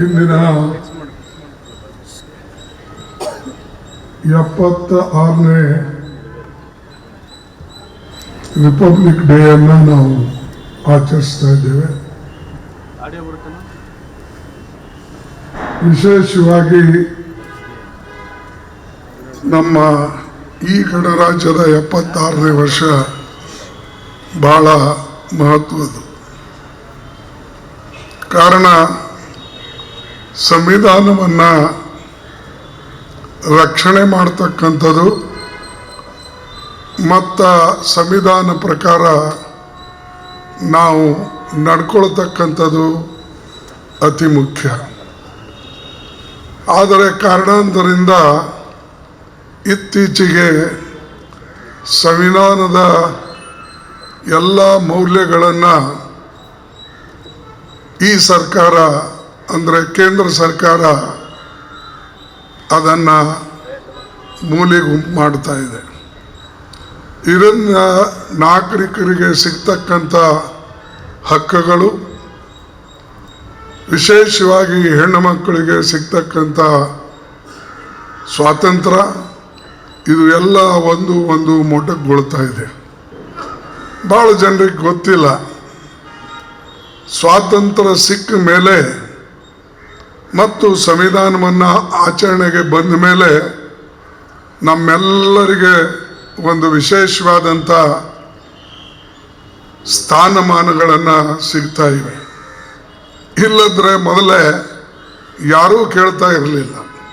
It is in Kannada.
ಇಂದಿನ ಎಪ್ಪತ್ತ ಆರನೇ ರಿಪಬ್ಲಿಕ್ ಡೇ ಅನ್ನು ನಾವು ಆಚರಿಸ್ತಾ ಇದ್ದೇವೆ. ವಿಶೇಷವಾಗಿ ನಮ್ಮ ಈ ಗಣರಾಜ್ಯದ ಎಪ್ಪತ್ತಾರನೇ ವರ್ಷ ಬಹಳ ಮಹತ್ವದ್ದು. ಕಾರಣ ಸಂವಿಧಾನವನ್ನು ರಕ್ಷಣೆ ಮಾಡ್ತಕ್ಕಂಥದ್ದು ಮತ್ತು ಸಂವಿಧಾನ ಪ್ರಕಾರ ನಾವು ನಡ್ಕೊಳ್ತಕ್ಕಂಥದ್ದು ಅತಿ ಮುಖ್ಯ. ಆದರೆ ಕಾರಣಾಂತರಿಂದ ಇತ್ತೀಚೆಗೆ ಸಂವಿಧಾನದ ಎಲ್ಲ ಮೌಲ್ಯಗಳನ್ನು ಈ ಸರ್ಕಾರ ಅಂದರೆ ಕೇಂದ್ರ ಸರ್ಕಾರ ಅದನ್ನು ಮೂಲೆಗು ಮಾಡ್ತಾ ಇದೆ. ಇದನ್ನ ನಾಗರಿಕರಿಗೆ ಸಿಗ್ತಕ್ಕಂಥ ಹಕ್ಕುಗಳು, ವಿಶೇಷವಾಗಿ ಹೆಣ್ಣು ಮಕ್ಕಳಿಗೆ ಸಿಗ್ತಕ್ಕಂಥ ಸ್ವಾತಂತ್ರ್ಯ, ಇದು ಎಲ್ಲ ಒಂದು ಒಂದು ಗೊಳ್ತಾ ಇದೆ. ಭಾಳ ಜನರಿಗೆ ಗೊತ್ತಿಲ್ಲ. ಸ್ವಾತಂತ್ರ್ಯ ಸಿಕ್ಕ ಮೇಲೆ ಮತ್ತು ಸಂವಿಧಾನವನ್ನು ಆಚರಣೆಗೆ ಬಂದ ಮೇಲೆ ನಮ್ಮೆಲ್ಲರಿಗೆ ಒಂದು ವಿಶೇಷವಾದಂಥ ಸ್ಥಾನಮಾನಗಳನ್ನು ಸಿಗ್ತಾ ಇವೆ. ಇಲ್ಲದ್ರೆ ಮೊದಲೇ ಯಾರೂ ಕೇಳ್ತಾ ಇರಲಿಲ್ಲ.